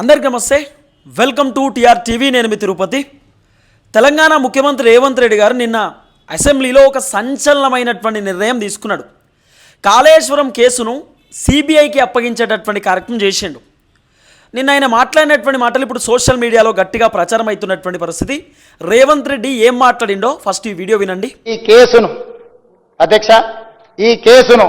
అందరికీ నమస్తే. Welcome to TR TV నేను మీ తిరుపతి. తెలంగాణ ముఖ్యమంత్రి రేవంత్ రెడ్డి గారు నిన్న అసెంబ్లీలో ఒక సంచలనమైనటువంటి నిర్ణయం తీసుకున్నాడు. కాళేశ్వరం కేసును సిబిఐకి అప్పగించేటటువంటి కార్యక్రమం చేసిండు. నిన్న ఆయన మాట్లాడినటువంటి మాటలు ఇప్పుడు సోషల్ మీడియాలో గట్టిగా ప్రచారం అవుతున్నటువంటి పరిస్థితి. రేవంత్ రెడ్డి ఏం మాట్లాడిండో ఫస్ట్ ఈ వీడియో వినండి. ఈ కేసును అధ్యక్ష ఈ కేసును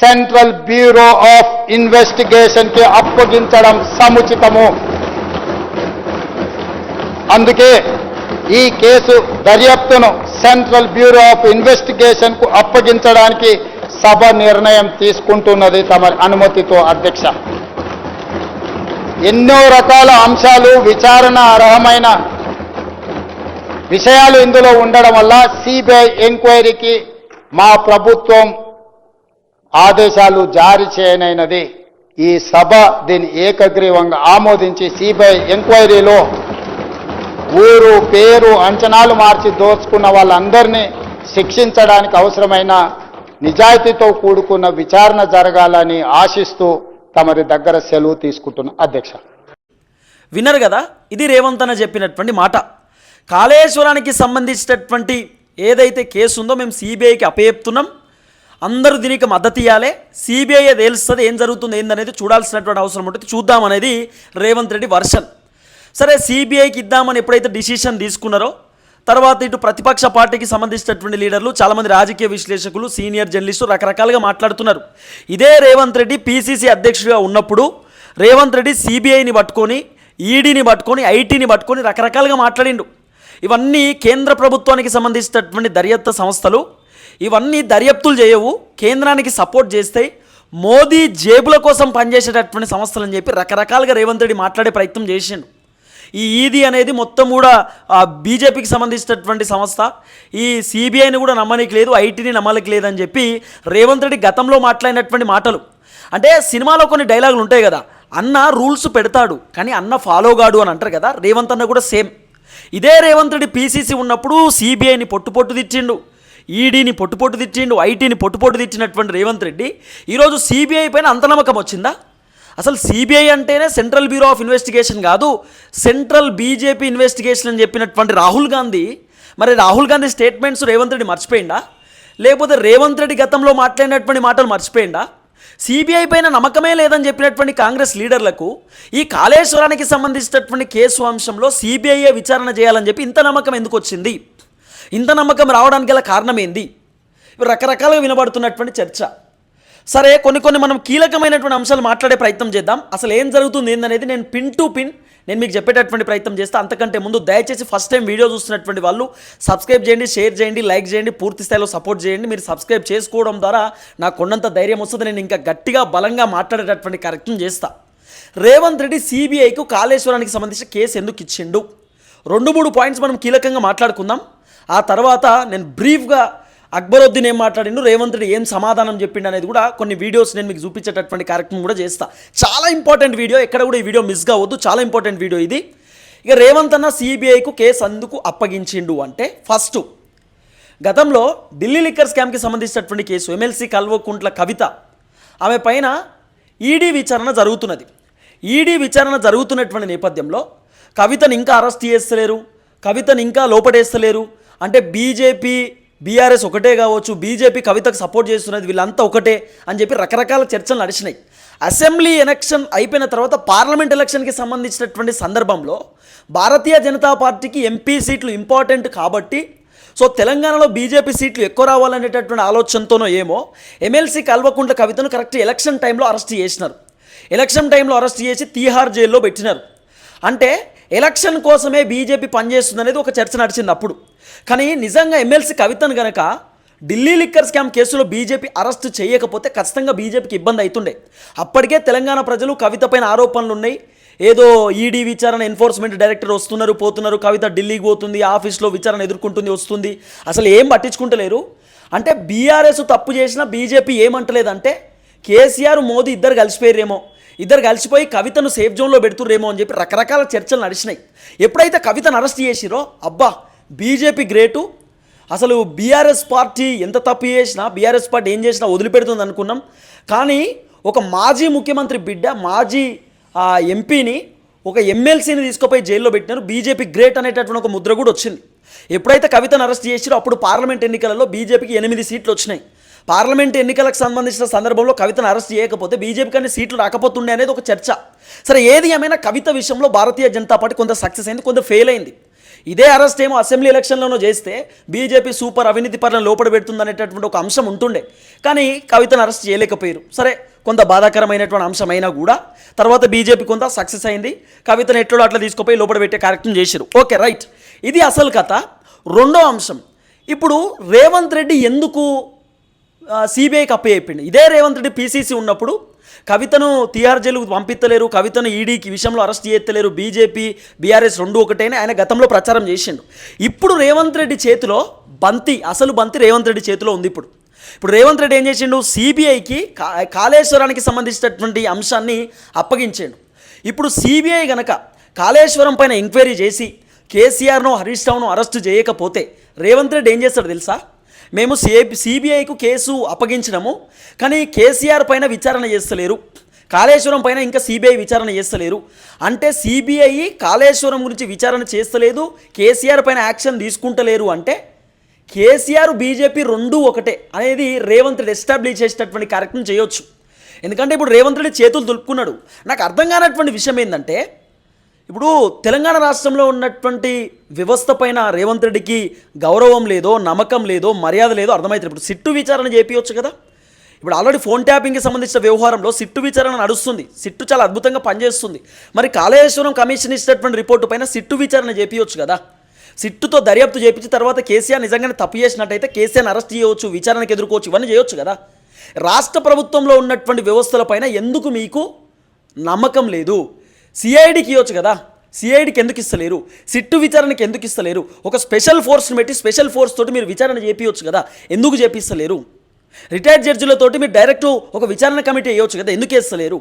సెంట్రల్ బ్యూరో ఆఫ్ ఇన్వెస్టిగేషన్కి అప్పగించడం సముచితము. అందుకే ఈ కేసు దర్యాప్తును సెంట్రల్ బ్యూరో ఆఫ్ ఇన్వెస్టిగేషన్కు అప్పగించడానికి సభ నిర్ణయం తీసుకుంటున్నది తమ అనుమతితో అధ్యక్ష. ఎన్నో రకాల అంశాలు విచారణ అర్హమైన విషయాలు ఇందులో ఉండడం వల్ల సిబిఐ ఎంక్వైరీకి మా ప్రభుత్వం ఆదేశాలు జారీ చేయనైనది. ఈ సభ దీన్ని ఏకగ్రీవంగా ఆమోదించి సిబిఐ ఎంక్వైరీలో ఊరు పేరు అంచనాలు మార్చి దోచుకున్న వాళ్ళందరినీ శిక్షించడానికి అవసరమైన నిజాయితీతో కూడుకున్న విచారణ జరగాలని ఆశిస్తూ తమరి దగ్గర సెలవు తీసుకుంటున్న అధ్యక్ష. విన్నారు కదా? ఇది రేవంత్ అన్న చెప్పినటువంటి మాట. కాళేశ్వరానికి సంబంధించినటువంటి ఏదైతే కేసు ఉందో మేము సిబిఐకి అప్పచెప్తున్నాం. అందరూ దీనికి మద్దతు ఇవ్వాలి సిబిఐ తేలుస్తుంది ఏం జరుగుతుంది ఏందనేది చూడాల్సినటువంటి అవసరం ఉంటుంది చూద్దామనేది రేవంత్ రెడ్డి వర్షన్. సరే సిబిఐకి ఇద్దామని ఎప్పుడైతే డిసిషన్ తీసుకున్నారో తర్వాత ఇటు ప్రతిపక్ష పార్టీకి సంబంధించినటువంటి లీడర్లు చాలామంది రాజకీయ విశ్లేషకులు సీనియర్ జర్నలిస్టులు రకరకాలుగా మాట్లాడుతున్నారు. ఇదే రేవంత్ రెడ్డి పీసీసీ అధ్యక్షుడిగా ఉన్నప్పుడు రేవంత్ రెడ్డి సిబిఐని పట్టుకొని ఈడీని పట్టుకొని ఐటీని పట్టుకొని రకరకాలుగా మాట్లాడిండు. ఇవన్నీ కేంద్ర ప్రభుత్వానికి సంబంధించినటువంటి దర్యాప్తు సంస్థలు ఇవన్నీ దర్యాప్తులు చేయవు కేంద్రానికి సపోర్ట్ చేస్తాయి మోదీ జేబుల కోసం పనిచేసేటటువంటి సంస్థలు అని చెప్పి రకరకాలుగా రేవంత్ రెడ్డి మాట్లాడే ప్రయత్నం చేసిండు. ఈ ఈదీ అనేది మొత్తం కూడా బీజేపీకి సంబంధించినటువంటి సంస్థ. ఈ సిబిఐని కూడా నమ్మనికి లేదు ఐటీని నమ్మనికి లేదని చెప్పి రేవంత్ రెడ్డి గతంలో మాట్లాడినటువంటి మాటలు. అంటే సినిమాలో కొన్ని డైలాగులు ఉంటాయి కదా అన్న రూల్స్ పెడతాడు కానీ అన్న ఫాలోగాడు అని అంటారు కదా రేవంత్ అన్న కూడా సేమ్. ఇదే రేవంత్ రెడ్డి పీసీసీ ఉన్నప్పుడు సిబిఐని పొట్టు పొట్టు తిట్టిండు. ఈడీని పొట్టుపోటు తెచ్చిండు తిట్టిండు ఐటీని పొట్టుపోటు తిట్టినటువంటి రేవంత్ రెడ్డి ఈరోజు సిబిఐ పైన అంత నమ్మకం వచ్చిందా? అసలు సిబిఐ అంటేనే సెంట్రల్ బ్యూరో ఆఫ్ ఇన్వెస్టిగేషన్ కాదు సెంట్రల్ బీజేపీ ఇన్వెస్టిగేషన్ అని చెప్పినటువంటి రాహుల్ గాంధీ మరి రాహుల్ గాంధీ స్టేట్మెంట్స్ రేవంత్ రెడ్డి మర్చిపోయిందా లేకపోతే రేవంత్ రెడ్డి గతంలో మాట్లాడినటువంటి మాటలు మర్చిపోయిందా సిబిఐ పైన నమ్మకమే లేదని చెప్పినటువంటి కాంగ్రెస్ లీడర్లకు ఈ కాళేశ్వరానికి సంబంధించినటువంటి కేసు అంశంలో సిబిఐ విచారణ చేయాలని చెప్పి ఇంత నమ్మకం ఎందుకు వచ్చింది? ఇంత నమ్మకం రావడానికి గల కారణం ఏంది రకరకాలుగా వినబడుతున్నటువంటి చర్చ. సరే కొన్ని కొన్ని మనం కీలకమైనటువంటి అంశాలు మాట్లాడే ప్రయత్నం చేద్దాం. అసలు ఏం జరుగుతుంది ఏందనేది నేను పిన్ టు పిన్ నేను మీకు చెప్పేటటువంటి ప్రయత్నం చేస్తా. అంతకంటే ముందు దయచేసి ఫస్ట్ టైం వీడియో చూస్తున్నటువంటి వాళ్ళు సబ్స్క్రైబ్ చేయండి షేర్ చేయండి లైక్ చేయండి పూర్తి స్థాయిలో సపోర్ట్ చేయండి. మీరు సబ్స్క్రైబ్ చేసుకోవడం ద్వారా నాకు కొండంత ధైర్యం వస్తుంది. నేను ఇంకా గట్టిగా బలంగా మాట్లాడేటటువంటి కార్యక్రమం చేస్తా. రేవంత్ రెడ్డి సిబిఐకు కాళేశ్వరానికి సంబంధించిన కేసు ఎందుకు ఇచ్చిండు? రెండు మూడు పాయింట్స్ మనం కీలకంగా మాట్లాడుకుందాం. ఆ తర్వాత నేను బ్రీఫ్గా అక్బరుద్దీన్ ఏం మాట్లాడిండు రేవంత్ రెడ్డి ఏం సమాధానం చెప్పిండు అనేది కూడా కొన్ని వీడియోస్ నేను మీకు చూపించేటటువంటి కార్యక్రమం కూడా చేస్తా. చాలా ఇంపార్టెంట్ వీడియో ఎక్కడ కూడా ఈ వీడియో మిస్ కావద్దు చాలా ఇంపార్టెంట్ వీడియో ఇది. ఇక రేవంత్ అన్న సిబిఐకు కేసు అందుకు అప్పగించిండు అంటే ఫస్ట్ గతంలో ఢిల్లీ లిక్కర్ స్కామ్కి సంబంధించినటువంటి కేసు ఎమ్మెల్సీ కల్వకుంట్ల కవిత ఆమె పైన ఈడీ విచారణ జరుగుతున్నది. ఈడీ విచారణ జరుగుతున్నటువంటి నేపథ్యంలో కవితను ఇంకా అరెస్ట్ చేస్తలేరు కవితను ఇంకా లోపడేస్తలేరు అంటే బీజేపీ బీఆర్ఎస్ ఒకటే కావచ్చు బీజేపీ కవితకు సపోర్ట్ చేస్తున్నది వీళ్ళంతా ఒకటే అని చెప్పి రకరకాల చర్చలు నడిచినాయి. అసెంబ్లీ ఎలక్షన్ అయిపోయిన తర్వాత పార్లమెంట్ ఎలక్షన్కి సంబంధించినటువంటి సందర్భంలో భారతీయ జనతా పార్టీకి ఎంపీ సీట్లు ఇంపార్టెంట్ కాబట్టి సో తెలంగాణలో బీజేపీ సీట్లు ఎక్కువ రావాలనేటటువంటి ఆలోచనతోనో ఏమో ఎమ్మెల్సీ కల్వకుంట్ల కవితను కరెక్ట్ ఎలక్షన్ టైంలో అరెస్ట్ చేసినారు. ఎలక్షన్ టైంలో అరెస్ట్ చేసి తీహార్ జైల్లో పెట్టినారు. అంటే ఎలక్షన్ కోసమే బీజేపీ పనిచేస్తుందనేది ఒక చర్చ నడిచింది అప్పుడు కానీ నిజంగా ఎమ్మెల్సీ కవితను గనక ఢిల్లీ లిక్కర్ స్కామ్ కేసులో బీజేపీ అరెస్ట్ చేయకపోతే ఖచ్చితంగా బీజేపీకి ఇబ్బంది అవుతుండే. అప్పటికే తెలంగాణ ప్రజలు కవిత పైన ఆరోపణలు ఉన్నాయి. ఏదో ఈడీ విచారణ ఎన్ఫోర్స్మెంట్ డైరెక్టర్ వస్తున్నారు పోతున్నారు కవిత ఢిల్లీకి పోతుంది ఆఫీస్లో విచారణ ఎదుర్కొంటుంది వస్తుంది. అసలు ఏం పట్టించుకుంటలేరు. అంటే బీఆర్ఎస్ తప్పు చేసినా బీజేపీ ఏమంటలేదంటే కేసీఆర్ మోదీ ఇద్దరు కలిసిపోయారేమో ఇద్దరు కలిసిపోయి కవితను సేఫ్ జోన్లో పెడుతుర్రేమో అని చెప్పి రకరకాల చర్చలు నడిచినాయి. ఎప్పుడైతే కవితను అరెస్ట్ చేసిరో అబ్బా బీజేపీ గ్రేటు. అసలు బీఆర్ఎస్ పార్టీ ఎంత తప్పు చేసినా బీఆర్ఎస్ పార్టీ ఏం చేసినా వదిలిపెడుతుంది అనుకున్నాం. కానీ ఒక మాజీ ముఖ్యమంత్రి బిడ్డ మాజీ ఎంపీని ఒక ఎమ్మెల్సీని తీసుకుపోయి జైల్లో పెట్టినారు. బీజేపీ గ్రేట్ అనేటటువంటి ఒక ముద్ర కూడా వచ్చింది. ఎప్పుడైతే కవితను అరెస్ట్ చేసిరో అప్పుడు పార్లమెంట్ ఎన్నికలలో బీజేపీకి ఎనిమిది సీట్లు వచ్చినాయి. పార్లమెంట్ ఎన్నికలకు సంబంధించిన సందర్భంలో కవితను అరెస్ట్ చేయకపోతే బీజేపీకి అన్ని సీట్లు రాకపోతుండే అనేది ఒక చర్చ. సరే ఏది ఏమైనా కవిత విషయంలో భారతీయ జనతా పార్టీ కొంత సక్సెస్ అయింది కొంత ఫెయిల్ అయింది. ఇదే అరెస్ట్ ఏమో అసెంబ్లీ ఎలక్షన్లోనూ చేస్తే బీజేపీ సూపర్ అవినీతి పరులను లోపల పెడుతుంది అనేటటువంటి ఒక అంశం ఉంటుండే. కానీ కవితను అరెస్ట్ చేయలేకపోయారు. సరే కొంత బాధాకరమైనటువంటి అంశం అయినా కూడా. తర్వాత బీజేపీ కొంత సక్సెస్ అయింది. కవితను ఎట్లో అట్లా తీసుకుపోయి లోపల పెట్టే కార్యక్రమం చేశారు. Okay right. ఇది అసలు కథ. రెండో అంశం. ఇప్పుడు రేవంత్ రెడ్డి ఎందుకు సిబిఐకి అప్పే ఇదే రేవంత్ రెడ్డి పీసీసీ ఉన్నప్పుడు కవితను తిహార్ జైలుకు పంపిత్తలేరు కవితను ఈడీకి విషయంలో అరెస్ట్ చేయలేరు బీజేపీ బీఆర్ఎస్ రెండు ఒకటేనే ఆయన గతంలో ప్రచారం చేసిండు. ఇప్పుడు రేవంత్ రెడ్డి చేతిలో బంతి అసలు బంతి రేవంత్ రెడ్డి చేతిలో ఉంది ఇప్పుడు. ఇప్పుడు రేవంత్ రెడ్డి ఏం చేసిండు? సిబిఐకి కాళేశ్వరానికి సంబంధించినటువంటి అంశాన్ని అప్పగించాడు. ఇప్పుడు సిబిఐ గనక కాళేశ్వరం పైన ఎంక్వైరీ చేసి కేసీఆర్ను హరీష్ రావును అరెస్టు చేయకపోతే రేవంత్ రెడ్డి ఏం చేస్తాడు తెలుసా? మేము సి సిబిఐకు కేసు అప్పగించినాము కానీ కేసీఆర్ పైన విచారణ చేస్తలేరు. కాళేశ్వరం పైన ఇంకా సిబిఐ విచారణ చేస్తలేరు. అంటే సిబిఐ కాళేశ్వరం గురించి విచారణ చేస్తలేదు కేసీఆర్ పైన యాక్షన్ తీసుకుంటలేరు అంటే కేసీఆర్ బీజేపీ రెండు ఒకటే అనేది రేవంత్ రెడ్డి ఎస్టాబ్లిష్ చేసేటటువంటి కార్యక్రమం చేయొచ్చు. ఎందుకంటే ఇప్పుడు రేవంత్ రెడ్డి చేతులు దులుపుకున్నాడు. నాకు అర్థం కానటువంటి విషయం ఏంటంటే ఇప్పుడు తెలంగాణ రాష్ట్రంలో ఉన్నటువంటి వ్యవస్థ పైన రేవంత్ రెడ్డికి గౌరవం లేదో నమ్మకం లేదో మర్యాద లేదో అర్థమవుతుంది ఇప్పుడు సిట్టు విచారణ చేపించవచ్చు కదా? ఇప్పుడు ఆల్రెడీ ఫోన్ ట్యాపింగ్కి సంబంధించిన వ్యవహారంలో సిట్టు విచారణ నడుస్తుంది. సిట్టు చాలా అద్భుతంగా పనిచేస్తుంది. మరి కాళేశ్వరం కమిషన్ ఇచ్చినటువంటి రిపోర్టు పైన సిట్టు విచారణ చేపించవచ్చు కదా? సిట్టుతో దర్యాప్తు చేపించి తర్వాత కేసీఆర్ నిజంగానే తప్పు చేసినట్టయితే కేసీఆర్ అరెస్ట్ చేయవచ్చు విచారణకు ఎదుర్కోవచ్చు ఇవన్నీ చేయొచ్చు కదా? రాష్ట్ర ప్రభుత్వంలో ఉన్నటువంటి వ్యవస్థలపైన ఎందుకు మీకు నమ్మకం లేదు? సిఐడికి ఇవ్వచ్చు కదా? సిఐడికి ఎందుకు ఇస్తలేరు? సిట్టు విచారణకి ఎందుకు ఇస్తలేరు? ఒక స్పెషల్ ఫోర్స్ని పెట్టి స్పెషల్ ఫోర్స్ తోటి మీరు విచారణ చేపించవచ్చు కదా? ఎందుకు చేపిస్తలేరు? రిటైర్డ్ జడ్జిలతోటి మీరు డైరెక్ట్ ఒక విచారణ కమిటీ వేయవచ్చు కదా? ఎందుకు వేస్తలేరు?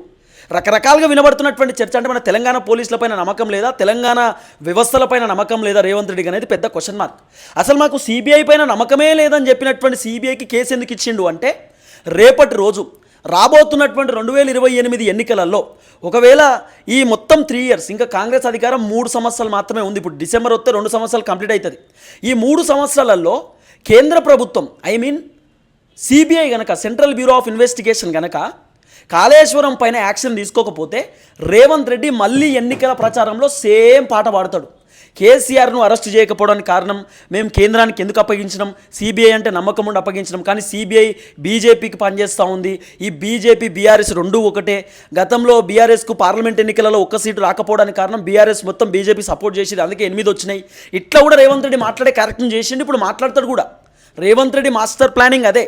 రకరకాలుగా వినబడుతున్నటువంటి చర్చ అంటే మన తెలంగాణ పోలీసులపైన నమ్మకం లేదా? తెలంగాణ వ్యవస్థలపైన నమ్మకం లేదా? రేవంత్ రెడ్డికి అనేది పెద్ద క్వశ్చన్ మార్క్ అసలు మాకు సిబిఐ పైన నమ్మకమే లేదని చెప్పినటువంటి సిబిఐకి కేసు ఎందుకు ఇచ్చిండు అంటే రేపటి రోజు రాబోతున్నటువంటి రెండు వేల ఇరవై ఎనిమిది ఎన్నికలలో ఒకవేళ ఈ మొత్తం త్రీ ఇయర్స్ ఇంకా కాంగ్రెస్ అధికారం మూడు సంవత్సరాలు మాత్రమే ఉంది. ఇప్పుడు డిసెంబర్ వస్తే రెండు సంవత్సరాలు కంప్లీట్ అవుతుంది. ఈ మూడు సంవత్సరాలలో కేంద్ర ప్రభుత్వం ఐ మీన్ సిబిఐ గనక సెంట్రల్ బ్యూరో ఆఫ్ ఇన్వెస్టిగేషన్ గనక కాళేశ్వరం పైన యాక్షన్ తీసుకోకపోతే రేవంత్ రెడ్డి మళ్ళీ ఎన్నికల ప్రచారంలో సేమ్ పాట పాడతాడు. కేసీఆర్ను అరెస్ట్ చేయకపోవడానికి కారణం మేము కేంద్రానికి ఎందుకు అప్పగించినాం? సిబిఐ అంటే నమ్మకం ఉండి అప్పగించినాం. కానీ సిబిఐ బీజేపీకి పనిచేస్తూ ఉంది. ఈ బీజేపీ బీఆర్ఎస్ రెండు ఒకటే. గతంలో బీఆర్ఎస్కు పార్లమెంట్ ఎన్నికలలో ఒక్క సీటు రాకపోవడానికి కారణం బీఆర్ఎస్ మొత్తం బీజేపీ సపోర్ట్ చేసేది. అందుకే ఎనిమిది వచ్చినాయి. ఇట్లా కూడా రేవంత్ రెడ్డి మాట్లాడే కార్యక్రమం చేసిండు. ఇప్పుడు మాట్లాడతాడు కూడా. రేవంత్ రెడ్డి మాస్టర్ ప్లానింగ్ అదే.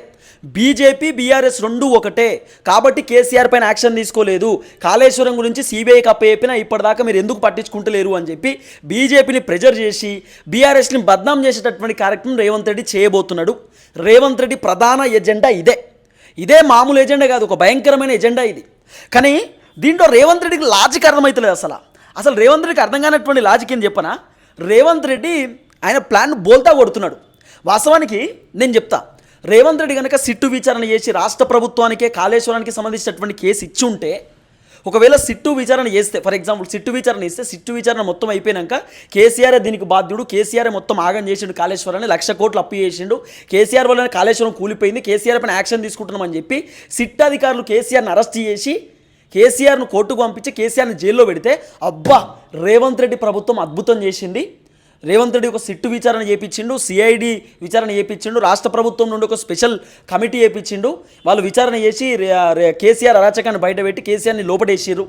బీజేపీ బీఆర్ఎస్ రెండు ఒకటే. కాబట్టి కేసీఆర్ పైన యాక్షన్ తీసుకోలేదు. కాళేశ్వరం గురించి సిబిఐకి అప్పచెప్పినా ఇప్పటిదాకా మీరు ఎందుకు పట్టించుకుంటలేరు అని చెప్పి బీజేపీని ప్రెజర్ చేసి బీఆర్ఎస్ని బద్నాం చేసేటటువంటి కార్యక్రమం రేవంత్ రెడ్డి చేయబోతున్నాడు. రేవంత్ రెడ్డి ప్రధాన ఎజెండా ఇదే. ఇదే మామూలు ఎజెండా కాదు ఒక భయంకరమైన ఎజెండా ఇది. కానీ దీంట్లో రేవంత్ రెడ్డికి లాజిక్ అర్థమవుతలేదు అసలు. అసలు రేవంత్ రెడ్డికి అర్థం కానటువంటి లాజిక్ ఏం చెప్పనా? రేవంత్ రెడ్డి ఆయన ప్లాన్ బోల్తా కొడుతున్నాడు. వాస్తవానికి నేను చెప్తా. రేవంత్ రెడ్డి కనుక సిట్టు విచారణ చేసి రాష్ట్ర ప్రభుత్వానికే కాళేశ్వరానికి సంబంధించినటువంటి కేసు ఇచ్చి ఉంటే ఒకవేళ సిట్టు విచారణ చేస్తే ఫర్ ఎగ్జాంపుల్ సిట్టు విచారణ ఇస్తే సిట్టు విచారణ మొత్తం అయిపోయినాక కేసీఆర్ దీనికి బాధ్యుడు కేసీఆర్ మొత్తం ఆగం చేసిండు కాళేశ్వరాన్ని లక్ష కోట్లు అప్పు చేసిండు కేసీఆర్ వల్లనే కాళేశ్వరం కూలిపోయింది కేసీఆర్ పైన యాక్షన్ తీసుకుంటున్నామని చెప్పి సిట్ అధికారులు కేసీఆర్ని అరెస్ట్ చేసి కేసీఆర్ను కోర్టుకు పంపించి కేసీఆర్ని జైల్లో పెడితే అబ్బా రేవంత్ రెడ్డి ప్రభుత్వం అద్భుతం చేసింది. రేవంత్ రెడ్డి ఒక సిట్టు విచారణ చేపించిండు సిఐడి విచారణ చేపించిండు రాష్ట్ర ప్రభుత్వం నుండి ఒక స్పెషల్ కమిటీ చేయించిండు వాళ్ళు విచారణ చేసి కేసీఆర్ అరాచకాన్ని బయటపెట్టి కేసీఆర్ని లోపడేసారు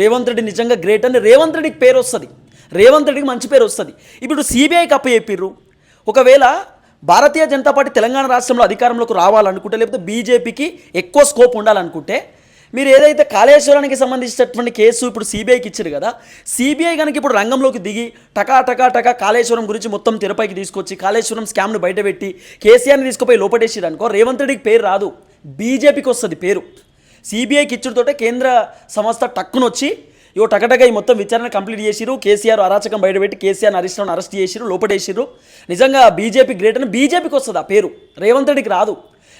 రేవంత్ రెడ్డి నిజంగా గ్రేట్ అని రేవంత్ రెడ్డికి పేరు వస్తుంది. రేవంత్ రెడ్డికి మంచి పేరు వస్తుంది. ఇప్పుడు సిబిఐకి అప్ప చెప్పిర్రు ఒకవేళ భారతీయ జనతా పార్టీ తెలంగాణ రాష్ట్రంలో అధికారంలోకి రావాలనుకుంటే లేకపోతే బీజేపీకి ఎక్కువ స్కోప్ ఉండాలనుకుంటే మీరు ఏదైతే కాళేశ్వరానికి సంబంధించినటువంటి కేసు ఇప్పుడు సిబిఐకి ఇచ్చారు కదా సిబిఐ కనుక ఇప్పుడు రంగంలోకి దిగి టకా టకా టకా కాళేశ్వరం గురించి మొత్తం తెరపైకి తీసుకొచ్చి కాళేశ్వరం స్కామ్ను బయటపెట్టి కేసీఆర్ని తీసుకుపోయి లోపడేసిరు అనుకో రేవంత్ రెడ్డికి పేరు రాదు. బీజేపీకి వస్తుంది పేరు. సిబిఐకి ఇచ్చుడుతోటే కేంద్ర సంస్థ టక్కునొచ్చి ఇవో టకటక ఈ మొత్తం విచారణ కంప్లీట్ చేసిరు కేసీఆర్ అరాచకం బయటపెట్టి కేసీఆర్ హరీష్రావును అరెస్ట్ చేసిరు లోపటేసిరు నిజంగా బీజేపీ గ్రేట్ అని బీజేపీకి వస్తుంది ఆ పేరు. రేవంత్ రెడ్డికి రాదు.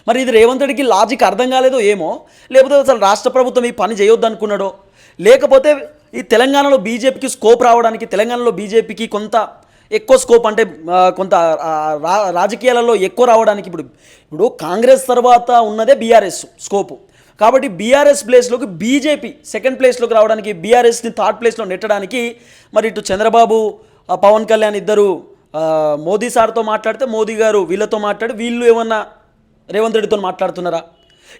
మరి ఇది రేవంత్ లాజిక్ అర్థం కాలేదో ఏమో? లేకపోతే అసలు రాష్ట్ర ప్రభుత్వం ఈ పని చేయొద్దు అనుకున్నాడో లేకపోతే ఈ తెలంగాణలో బీజేపీకి స్కోప్ రావడానికి తెలంగాణలో బీజేపీకి కొంత ఎక్కువ స్కోప్ అంటే కొంత రా- రాజకీయాలలో ఎక్కువ రావడానికి ఇప్పుడు ఇప్పుడు కాంగ్రెస్ తర్వాత ఉన్నదే బీఆర్ఎస్ స్కోపు కాబట్టి బీఆర్ఎస్ ప్లేస్లోకి బీజేపీ సెకండ్ ప్లేస్లోకి రావడానికి బీఆర్ఎస్ని థర్డ్ ప్లేస్లో నెట్టడానికి మరి ఇటు చంద్రబాబు పవన్ కళ్యాణ్ ఇద్దరు మోదీ సార్తో మాట్లాడితే మోదీ గారు వీళ్ళతో మాట్లాడి వీళ్ళు ఏమన్నా రేవంత్ రెడ్డితో మాట్లాడుతున్నారా?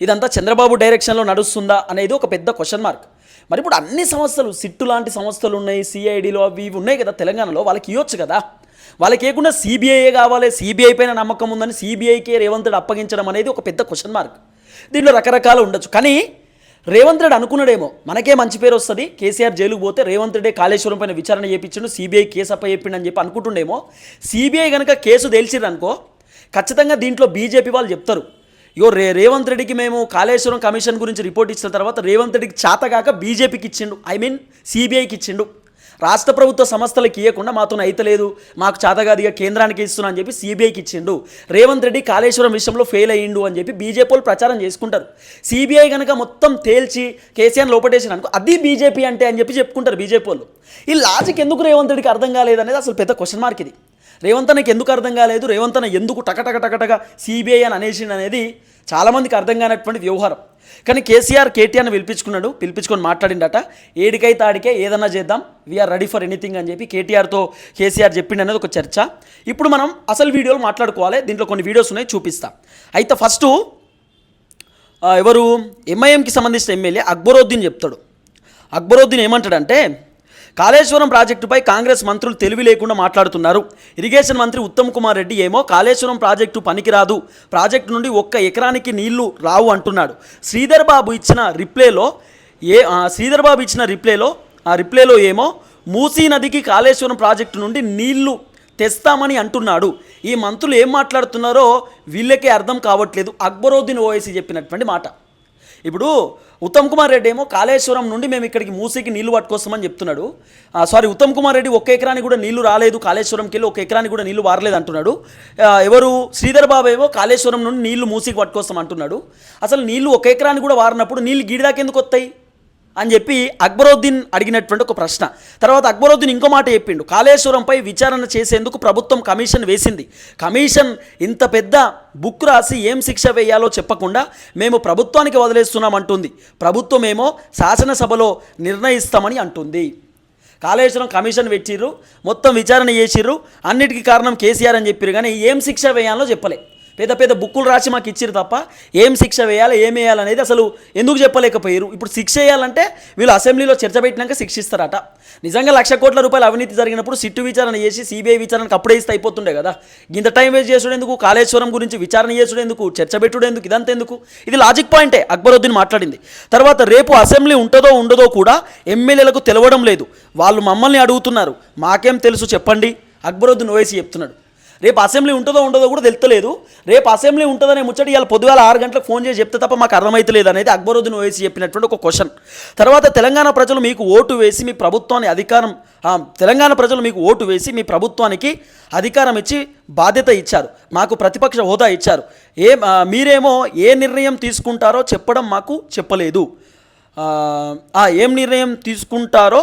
ఇదంతా చంద్రబాబు డైరెక్షన్లో నడుస్తుందా అనేది ఒక పెద్ద క్వశ్చన్ మార్క్ మరి ఇప్పుడు అన్ని సంస్థలు సిట్టు లాంటి సంస్థలు ఉన్నాయి సిఐడిలో అవి ఇవి ఉన్నాయి కదా తెలంగాణలో వాళ్ళకి ఇవ్వచ్చు కదా? వాళ్ళకి ఏకుండా సిబిఐ కావాలి? సిబిఐ పైన నమ్మకం ఉందని సిబిఐకే రేవంత్ రెడ్డి అప్పగించడం అనేది ఒక పెద్ద క్వశ్చన్ మార్క్ దీంట్లో రకరకాలు ఉండొచ్చు. కానీ రేవంత్ రెడ్డి అనుకున్నాడేమో మనకే మంచి పేరు వస్తుంది. కేసీఆర్ జైలుకు పోతే రేవంత్ రెడ్డి కాళేశ్వరం పైన విచారణ చేయించండు సిబిఐ కేసు అప్ప చెప్పిండని చెప్పి అనుకుంటుండేమో. సిబిఐ కనుక కేసు తెలిసిరనుకో ఖచ్చితంగా దీంట్లో బీజేపీ వాళ్ళు చెప్తారు. ఇగో రే రేవంత్ రెడ్డికి మేము కాళేశ్వరం కమిషన్ గురించి రిపోర్ట్ ఇచ్చిన తర్వాత రేవంత్ రెడ్డికి చేతగాక బీజేపీకి ఇచ్చిండు. ఐ మీన్ సిబిఐకి ఇచ్చిండు. రాష్ట్ర ప్రభుత్వ సంస్థలకు ఇవ్వకుండా మాతో అయితలేదు మాకు చేతగాదిగా కేంద్రానికి ఇస్తున్నా అని చెప్పి సిబిఐకి ఇచ్చిండు. రేవంత్ రెడ్డి కాళేశ్వరం విషయంలో ఫెయిల్ అయ్యిండు అని చెప్పి బీజేపీ వాళ్ళు ప్రచారం చేసుకుంటారు. సిబిఐ కనుక మొత్తం తేల్చి కేసీఆర్ లోపటేసిన అనుకో అది బీజేపీ అంటే అని చెప్పి చెప్పుకుంటారు బీజేపీ వాళ్ళు. ఈ లాజిక్ ఎందుకు రేవంత్ రెడ్డికి అర్థం కాలేదనేది అసలు పెద్ద క్వశ్చన్ మార్క్ ఇది. రేవంత్ అన్నకి ఎందుకు అర్థం కాలేదు? రేవంత్ అన్న ఎందుకు టకటక టకటగా సిబిఐ అని అనేసి అనేది చాలామందికి అర్థం కానటువంటి వ్యవహారం. కానీ కేసీఆర్ కేటీఆర్ని పిలిపించుకున్నాడు. పిలిపించుకొని మాట్లాడిండట. ఏడికైతే ఆడికే ఏదన్నా చేద్దాం. వీఆర్ రెడీ ఫర్ ఎనీథింగ్ అని చెప్పి కేటీఆర్తో కేసీఆర్ చెప్పిండు అనేది ఒక చర్చ. ఇప్పుడు మనం అసలు వీడియోలు మాట్లాడుకోవాలి. దీంట్లో కొన్ని వీడియోస్ ఉన్నాయి చూపిస్తా. అయితే ఫస్ట్ ఎవరు? ఎంఐఎంకి సంబంధించిన ఎమ్మెల్యే అక్బరుద్దీన్ చెప్తాడు. అక్బరుద్దీన్ ఏమంటాడంటే కాళేశ్వరం ప్రాజెక్టుపై కాంగ్రెస్ మంత్రులు తెలివి లేకుండా మాట్లాడుతున్నారు. ఇరిగేషన్ మంత్రి ఉత్తమ్ కుమార్ రెడ్డి ఏమో కాళేశ్వరం ప్రాజెక్టు పనికిరాదు. ప్రాజెక్టు నుండి ఒక్క ఎకరానికి నీళ్ళు రావు అంటున్నాడు. శ్రీధర్ బాబు ఇచ్చిన రిప్లేలో ఏ శ్రీధర్ బాబు ఇచ్చిన రిప్లేలో ఆ రిప్లేలో ఏమో మూసీ నదికి కాళేశ్వరం ప్రాజెక్టు నుండి నీళ్ళు తెస్తామని అంటున్నాడు. ఈ మంత్రులు ఏం మాట్లాడుతున్నారో వీళ్ళకే అర్థం కావట్లేదు. అక్బరుద్దీన్ ఓవైసీ చెప్పినటువంటి మాట. ఇప్పుడు ఉత్తమ్ కుమార్ రెడ్డి ఏమో కాళేశ్వరం నుండి మేము ఇక్కడికి మూసీకి నీళ్ళు పట్టుకొస్తామని చెప్తున్నాడు. సారీ ఉత్తమ్ కుమార్ రెడ్డి ఒక్క ఎకరానికి కూడా నీళ్ళు రాలేదు కాళేశ్వరంకి వెళ్ళి ఒక ఎకరానికి కూడా నీళ్ళు వారలేదు అంటున్నాడు. ఎవరు? శ్రీధర్ బాబు ఏమో కాళేశ్వరం నుండి నీళ్ళు మూసీకి పట్టుకొస్తాం అంటున్నాడు అసలు నీళ్ళు ఒక ఎకరానికి కూడా వారినప్పుడు నీళ్ళు గిడిదాకా ఎందుకు వస్తాయి? అని చెప్పి అక్బరుద్దీన్ అడిగినటువంటి ఒక ప్రశ్న. తర్వాత అక్బరుద్దీన్ ఇంకో మాట చెప్పిండు. కాళేశ్వరంపై విచారణ చేసేందుకు ప్రభుత్వం కమిషన్ వేసింది. కమిషన్ ఇంత పెద్ద బుక్ రాసి ఏం శిక్ష వేయాలో చెప్పకుండా మేము ప్రభుత్వానికి వదిలేస్తున్నాం అంటుంది. ప్రభుత్వం ఏమో శాసనసభలో నిర్ణయిస్తామని అంటుంది. కాళేశ్వరం కమిషన్ పెట్టిర్రు మొత్తం విచారణ చేసిర్రు అన్నిటికీ కారణం కేసీఆర్ అని చెప్పారు కానీ ఏం శిక్ష వేయాలో చెప్పలే. పెద్ద పెద్ద బుక్కులు రాసి మాకు ఇచ్చారు తప్ప ఏం శిక్ష వేయాలి ఏం వేయాలనేది అసలు ఎందుకు చెప్పలేకపోయారు? ఇప్పుడు శిక్ష వేయాలంటే వీళ్ళు అసెంబ్లీలో చర్చ పెట్టినాక శిక్షిస్తారట. నిజంగా లక్ష కోట్ల రూపాయల అవినీతి జరిగినప్పుడు సిట్టు విచారణ చేసి సిబిఐ విచారణకు అప్పుడే ఇస్తే అయిపోతుండే కదా. ఇంత టైం వేస్ట్ చేసుడు ఎందుకు కాళేశ్వరం గురించి విచారణ చేసుడు ఎందుకు చర్చ పెట్టుడు ఎందుకు ఇదంతా ఎందుకు? ఇది లాజిక్ పాయింటే అక్బరుద్దీన్ మాట్లాడింది. తర్వాత రేపు అసెంబ్లీ ఉంటుందో ఉండదో కూడా ఎమ్మెల్యేలకు తెలవడం లేదు. వాళ్ళు మమ్మల్ని అడుగుతున్నారు. మాకేం తెలుసు చెప్పండి? అక్బరుద్దీన్ ఓవైసీ చెప్తున్నాడు. రేపు అసెంబ్లీ ఉంటుందో ఉండదో కూడా తెలుస్తలేదు రేపు అసెంబ్లీ ఉంటుందనే ముచ్చట ఇవాళ పొద్దుగాల ఆరు గంటలకు ఫోన్ చేసి చెప్తే తప్ప మాకు అర్థమైతలేదు అనేది అక్బరుద్దీన్ ఓవైసీ చెప్పినటువంటి ఒక క్వశ్చన్. తర్వాత తెలంగాణ ప్రజలు మీకు ఓటు వేసి మీ ప్రభుత్వాన్ని అధికారం తెలంగాణ ప్రజలు మీకు ఓటు వేసి మీ ప్రభుత్వానికి అధికారం ఇచ్చి బాధ్యత ఇచ్చారు. మాకు ప్రతిపక్ష హోదా ఇచ్చారు. ఏ మీరేమో ఏ నిర్ణయం తీసుకుంటారో చెప్పడం మాకు చెప్పలేదు. ఏం నిర్ణయం తీసుకుంటారో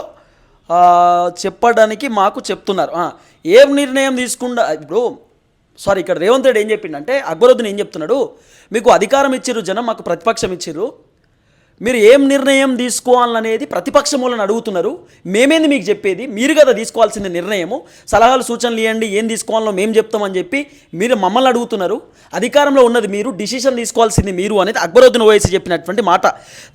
చెప్పడానికి మాకు చెప్తున్నారు. ఏం నిర్ణయం తీసుకుండా ఇప్పుడు సారీ ఇక్కడ రేవంత్ రెడ్డి ఏం చెప్పిండంటే అక్బరుద్దీన్ ఏం చెప్తున్నాడు? మీకు అధికారం ఇచ్చిర్రు జనం మాకు ప్రతిపక్షం ఇచ్చిర్రు. మీరు ఏం నిర్ణయం తీసుకోవాలనేది ప్రతిపక్షం వాళ్ళని అడుగుతున్నారు. మేమేంది మీకు చెప్పేది? మీరు కదా తీసుకోవాల్సింది నిర్ణయము. సలహాలు సూచనలు ఇవ్వండి ఏం తీసుకోవాలో మేము చెప్తామని చెప్పి మీరు మమ్మల్ని అడుగుతున్నారు. అధికారంలో ఉన్నది మీరు డిసిషన్ తీసుకోవాల్సింది మీరు అనేది అక్బరుద్దీన్ ఓవైసీ చెప్పినటువంటి మాట.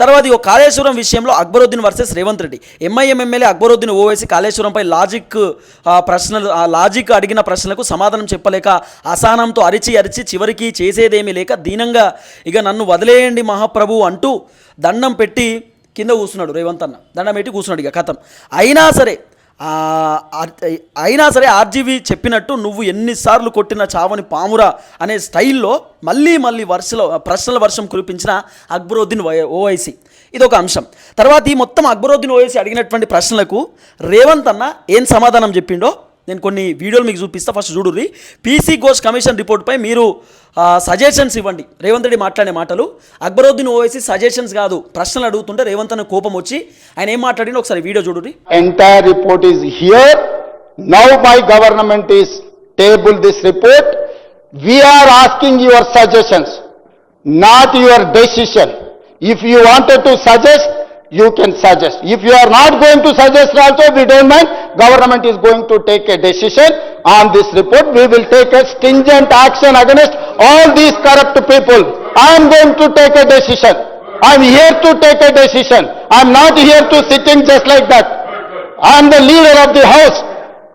తర్వాత ఈ కాళేశ్వరం విషయంలో Akbaruddin versus Revanth Reddy. MIM MLA Akbaruddin Owaisi కాళేశ్వరంపై logic ప్రశ్నలు లాజిక్ అడిగిన ప్రశ్నలకు సమాధానం చెప్పలేక అసహనంతో అరిచి అరిచి చివరికి చేసేదేమీ లేక దీనంగా ఇక నన్ను వదిలేయండి మహాప్రభు అంటూ దండం పెట్టి కింద కూర్చున్నాడు రేవంత్ అన్న. దండం పెట్టి కూర్చున్నాడు ఇక కథం అయినా సరే అయినా సరే ఆర్జీవి చెప్పినట్టు నువ్వు ఎన్నిసార్లు కొట్టిన చావని పామురా అనే స్టైల్లో మళ్ళీ మళ్ళీ వర్షలో ప్రశ్నల వర్షం కురిపించిన అక్బరుద్దీన్ వై- ఓవైసీ. ఇది ఒక అంశం. తర్వాత ఈ మొత్తం అక్బరుద్దీన్ ఓవైసీ అడిగినటువంటి ప్రశ్నలకు రేవంత్ అన్న ఏం సమాధానం చెప్పిండో నేను కొన్ని వీడియోలు మీకు చూపిస్తా. ఫస్ట్ చూడుర్రి. పీసీ ఘోష్ కమిషన్ రిపోర్ట్పై మీరు సజెషన్స్ ఇవ్వండి. రేవంత్ రెడ్డి మాట్లాడే మాటలు. అక్బరుద్దీన్ ఓవైసీ సజెషన్స్ కాదు. ప్రశ్నలు అడుగుతుంటే రేవంత్ అన్న కోపం వచ్చి ఆయన ఏం మాట్లాడిన ఒకసారి వీడియో చూడు entire report is here now my government is table this report we're asking your suggestions not your decision if you wanted to suggest you can suggest if you are not going to suggest also we don't mind Government is going to take a decision on this report. We will take a stringent action against all these corrupt people. I am going to take a decision. I am here to take a decision. I am not here to sitting just like that. I am the leader of the house.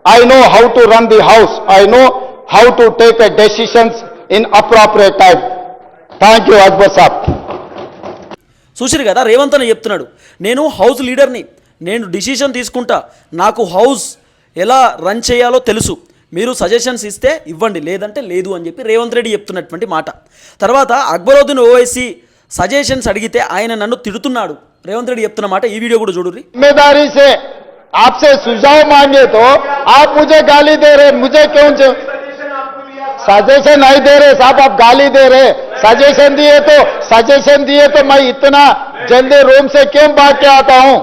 I know how to run the house. I know how to take a decisions in appropriate time. Thank you, Azbar Saab. చూసిరు కదా రేవంత్ అని చెప్తున్నాడు నేను house లీడర్ని నేను decision తీసుకుంటా నాకు house ఎలా రన్ చేయాలో తెలుసు మీరు సజెషన్స్ ఇస్తే ఇవ్వండి లేదంటే లేదు అని చెప్పి రేవంత్ రెడ్డి చెప్తున్నటువంటి మాట తర్వాత అక్బరుద్దీన్ ఓవైసీ సజెషన్స్ అడిగితే ఆయన నన్ను తిడుతున్నాడు రేవంత్ రెడ్డి చెప్తున్న మాట ఈ వీడియో కూడా చూడుర్రి जिम्मेदारी से आपसे सुझाव मांगे तो आप मुझे गाली दे रहे मुझे क्यों सजेशन नहीं दे रहे साहब आप गाली दे रहे सजेशन दिए तो सजेशन दिए तो मैं इतना जल्दी रूम से क्यों भाग के आता हूं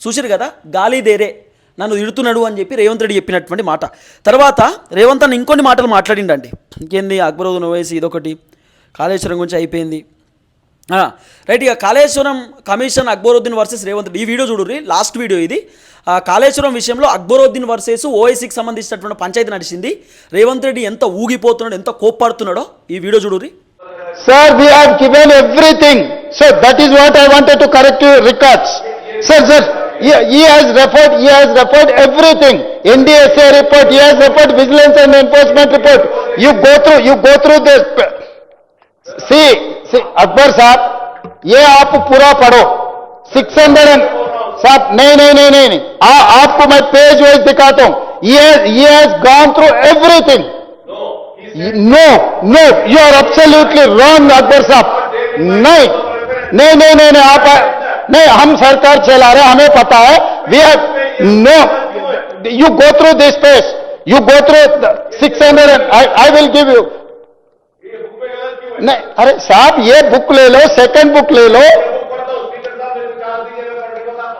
చూసారు కదా? గాలి దేరే నన్ను తిడుతున్నాడు అని చెప్పి రేవంత్ రెడ్డి చెప్పినటువంటి మాట. తర్వాత రేవంత్ అన్న ఇంకొన్ని మాటలు మాట్లాడిండండి. ఇంకేంది అక్బరుద్దీన్ ఓవైసీ ఇదొకటి. కాళేశ్వరం గురించి అయిపోయింది. రైట్ ఇక కాళేశ్వరం కమిషన్ అక్బరుద్దీన్ వర్సెస్ రేవంత్ రెడ్డి. ఈ వీడియో చూడుర్రి లాస్ట్ వీడియో ఇది. ఆ, కాళేశ్వరం విషయంలో అక్బరుద్దీన్ వర్సెస్ ఓఎస్సీకి సంబంధించినటువంటి పంచాయతీ నడిచింది. రేవంత్ రెడ్డి ఎంత ఊగిపోతున్నాడో ఎంత కోప్పడుతున్నాడో ఈ వీడియో చూడుర్రి. Sir, we have given everything. So that is what I wanted to correct your records. Sir, sir, he, he has referred, he has referred everything. NDSA report, he has referred vigilance and enforcement report. You go through, you go through this. See, see, Akbar साहब, ये आप पूरा पढ़ो. 600 and, साहब, नहीं, नहीं, नहीं, नहीं, नहीं. आ, आपको मैं पेज वाइज दिखाता हूँ. Has, he has gone through everything. No, no, you are absolutely wrong, Akbar साहब. नहीं, नहीं, नहीं, नहीं, आप नहीं हम सरकार चला रहे हमें पता है. We have no you go through this page you go through six hundred I will give you नहीं अरे साहब ये बुक ले लो सेकंड बुक ले लो.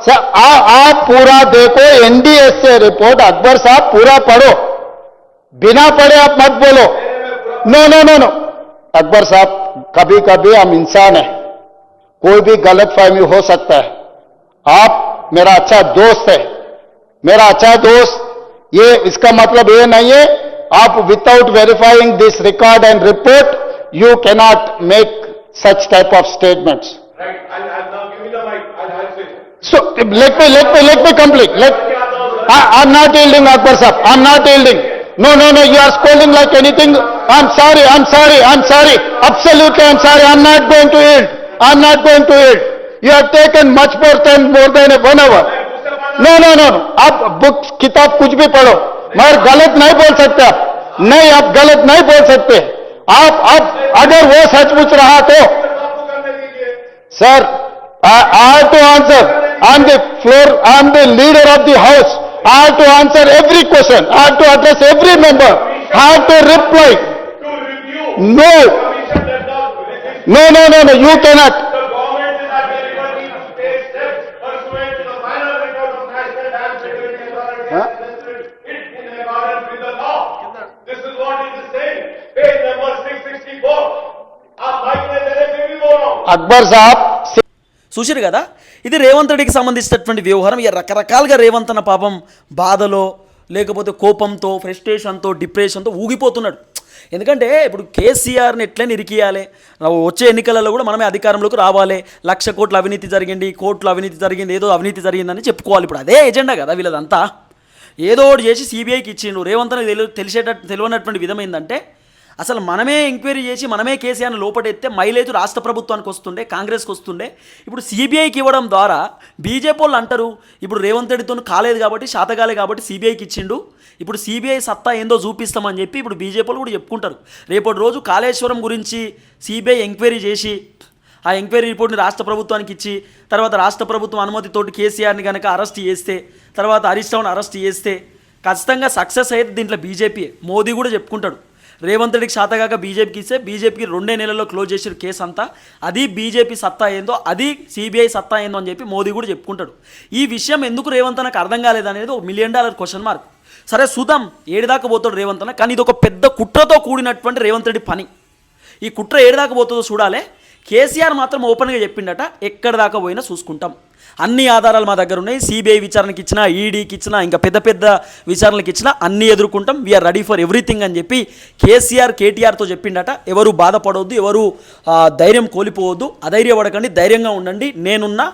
सर आप पूरा देखो एनडीएस एनडीएसए रिपोर्ट अकबर साहब पूरा पढ़ो. बिना पढ़े आप मत बोलो no no no no Akbar साहब कभी कभी हम इंसान हैं कोई भी गलत फहमी हो सकता है आप मेरा अच्छा दोस्त है मेरा अच्छा दोस्त ये इसका मतलब ये नहीं है आप without verifying this record and report you cannot make such type of statements. So let me let me let me complete. Let I, I'm not yielding, Akbar sir. I'm not yielding. No, no, no. You are scolding like anything. I'm sorry. I'm sorry. I'm sorry. Absolutely, I'm sorry. I'm not going to yield. I'm not going to yield. You have taken much more than more than one hour. No, no, no, कुछ भी पढ़ो मगर गलत नहीं बोल सकते आप नहीं आप गलत नहीं बोल सकते आप आप अगर वो सचमुच रहा तो आपको करने दीजिए Sir, I, have to answer. I am the floor, I am the leader of the house. I have to answer every question. I have to address every member. I have to reply. No, Commission does not resist. no, no, no, no, you cannot. The government చూసారు కదా? ఇది రేవంత్ రెడ్డికి సంబంధించినటువంటి వ్యవహారం. ఇక రకరకాలుగా రేవంత్ అన్న పాపం బాధలో లేకపోతే కోపంతో ఫ్రస్ట్రేషన్తో డిప్రెషన్తో ఊగిపోతున్నాడు. ఎందుకంటే ఇప్పుడు కేసీఆర్ని ఎట్లయినా ఇరికియాలి. వచ్చే ఎన్నికలలో కూడా మనమే అధికారంలోకి రావాలి. లక్ష కోట్ల అవినీతి జరిగింది కోట్ల అవినీతి జరిగింది ఏదో అవినీతి జరిగిందని చెప్పుకోవాలి. ఇప్పుడు అదే ఎజెండా కదా వీళ్ళదంతా. ఏదో ఒకటి చేసి సిబిఐకి ఇచ్చిండు. రేవంత్ తెలిసేట తెలిసేటట్టు తెలియనటువంటి విధం ఏంటంటే అసలు మనమే ఎంక్వైరీ చేసి మనమే కేసీఆర్ని లోపడెత్తే మైలేజ్ రాష్ట్ర ప్రభుత్వానికి వస్తుండే కాంగ్రెస్కి వస్తుండే. ఇప్పుడు సిబిఐకి ఇవ్వడం ద్వారా బీజేపీ వాళ్ళు అంటారు ఇప్పుడు రేవంత్ రెడ్డితో కాలేదు కాబట్టి శాతకాలే కాబట్టి సిబిఐకి ఇచ్చిండు. ఇప్పుడు సిబిఐ సత్తా ఏందో చూపిస్తామని చెప్పి ఇప్పుడు బీజేపీ వాళ్ళు కూడా చెప్పుకుంటారు. రేపటి రోజు కాళేశ్వరం గురించి సిబిఐ ఎంక్వైరీ చేసి ఆ ఎంక్వైరీ రిపోర్ట్ని రాష్ట్ర ప్రభుత్వానికి ఇచ్చి తర్వాత రాష్ట్ర ప్రభుత్వం అనుమతితోటి కేసీఆర్ని కనుక అరెస్ట్ చేస్తే తర్వాత హరీష్ రావుని అరెస్ట్ చేస్తే ఖచ్చితంగా సక్సెస్ అయితే దీంట్లో బీజేపీ మోదీ కూడా చెప్పుకుంటాడు. రేవంత్ రెడ్డికి శాతగాక బీజేపీకి ఇస్తే బీజేపీకి రెండే నెలల్లో క్లోజ్ చేసిన కేసు అంతా. అది బీజేపీ సత్తా ఏందో అది సిబిఐ సత్తా ఏందో అని చెప్పి మోదీ కూడా చెప్పుకుంటాడు. ఈ విషయం ఎందుకు రేవంత్ నాకు అర్థం కాలేదనేది ఒక మిలియన్ డాలర్ క్వశ్చన్ మార్క్ సరే సుధం ఏడిదాకా పోతాడు రేవంత్ అన్న? కానీ ఇది ఒక పెద్ద కుట్రతో కూడినటువంటి రేవంత్ రెడ్డి పని. ఈ కుట్ర ఏడిదాకా పోతుందో చూడాలి. కేసీఆర్ మాత్రం ఓపెన్గా చెప్పిండట ఎక్కడి దాకా పోయినా చూసుకుంటాం. అన్ని ఆధారాలు మా దగ్గర ఉన్నాయి సిబిఐ విచారణకి ఇచ్చినా ఈడీకి ఇచ్చినా ఇంకా పెద్ద పెద్ద విచారణకి ఇచ్చినా అన్ని ఎదుర్కొంటాం. వీఆర్ రెడీ ఫర్ ఎవ్రీథింగ్ అని చెప్పి కేసీఆర్ కేటీఆర్తో చెప్పిండట. ఎవరు బాధపడవద్దు ఎవరు ధైర్యం కోల్పోవద్దు. అధైర్యపడకండి ధైర్యంగా ఉండండి. నేనున్నా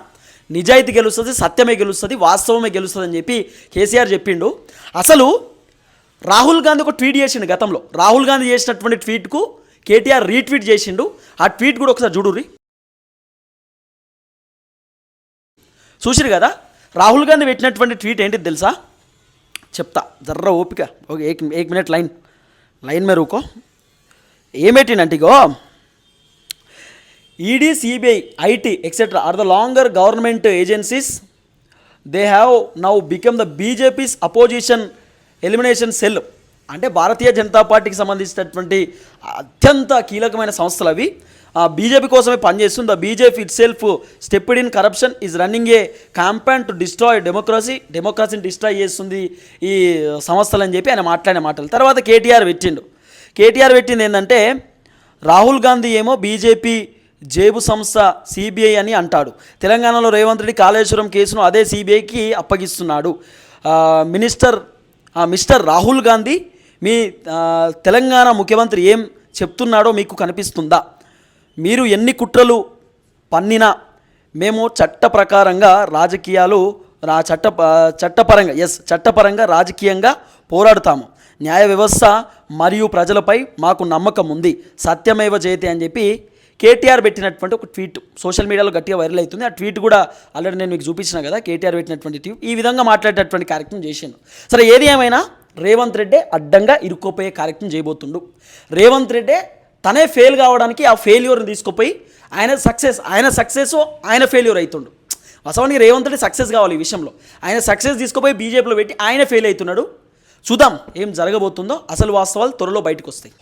నిజాయితీ గెలుస్తుంది సత్యమే గెలుస్తుంది వాస్తవమే గెలుస్తుంది అని చెప్పి కేసీఆర్ చెప్పిండు. అసలు రాహుల్ గాంధీ ఒక ట్వీట్ చేసిండు గతంలో. రాహుల్ గాంధీ చేసినటువంటి ట్వీట్కు కేటీఆర్ రీట్వీట్ చేసిండు. ఆ ట్వీట్ కూడా ఒకసారి చూడుర్రి. చూసిరు కదా? రాహుల్ గాంధీ పెట్టినటువంటి ట్వీట్ ఏంటిది తెలుసా? చెప్తా. జర్ర ఓపిక. ఓకే ఏక్ ఏక్ మినిట్ లైన్. లైన్ మే రూకో ఇగో ED CBI IT etcetera are the longer government agencies they have now become the BJP's opposition elimination cell అంటే భారతీయ జనతా పార్టీకి సంబంధించినటువంటి అత్యంత కీలకమైన సంస్థలు అవి. బీజేపీ కోసమే పనిచేస్తుంది. The BJP itself stepped in corruption is running a campaign to destroy democracy డెమోక్రసీని destroy చేస్తుంది ఈ సంస్థలు అని చెప్పి ఆయన మాట్లాడిన మాటలు. తర్వాత కేటీఆర్ పెట్టిండు. కేటీఆర్ పెట్టింది ఏంటంటే రాహుల్ గాంధీ ఏమో బీజేపీ జేబు సంస్థ సిబిఐ అని అంటాడు. తెలంగాణలో రేవంత్ రెడ్డి కాళేశ్వరం కేసును అదే సిబిఐకి అప్పగిస్తున్నాడు. మినిస్టర్ మిస్టర్ రాహుల్ గాంధీ మీ తెలంగాణ ముఖ్యమంత్రి ఏం చెప్తున్నాడో మీకు కనిపిస్తుందా? మీరు ఎన్ని కుట్రలు పన్నినా మేము చట్ట ప్రకారంగా రాజకీయాలు రా చట్ట చట్టపరంగా ఎస్ చట్టపరంగా రాజకీయంగా పోరాడుతాము. న్యాయ వ్యవస్థ మరియు ప్రజలపై మాకు నమ్మకం ఉంది. సత్యమేవ జయతే అని చెప్పి కేటీఆర్ పెట్టినటువంటి ఒక ట్వీట్ సోషల్ మీడియాలో గట్టిగా వైరల్ అవుతుంది. ఆ ట్వీట్ కూడా ఆల్రెడీ నేను మీకు చూపించిన కదా కేటీఆర్ పెట్టినటువంటి ట్వీట్. ఈ విధంగా మాట్లాడేటటువంటి కార్యక్రమం చేశాను సరే ఏది ఏమైనా రేవంత్ రెడ్డే అడ్డంగా ఇరుక్కుపోయే కార్యక్రమం చేయబోతుండు. రేవంత్ రెడ్డే తనే ఫెయిల్ కావడానికి ఆ ఫెయిల్యూర్ని తీసుకుపోయి ఆయన సక్సెస్ ఆయన సక్సెస్ ఆయన ఫెయిల్యూర్ అవుతుండు వాస్తవానికి రేవంత్ రెడ్డి సక్సెస్ కావాలి ఈ విషయంలో. ఆయన సక్సెస్ తీసుకుపోయి బీజేపీలో పెట్టి ఆయన ఫెయిల్ అవుతున్నాడు. చూద్దాం ఏం జరగబోతుందో అసలు వాస్తవాలు త్వరలో బయటకు వస్తాయి.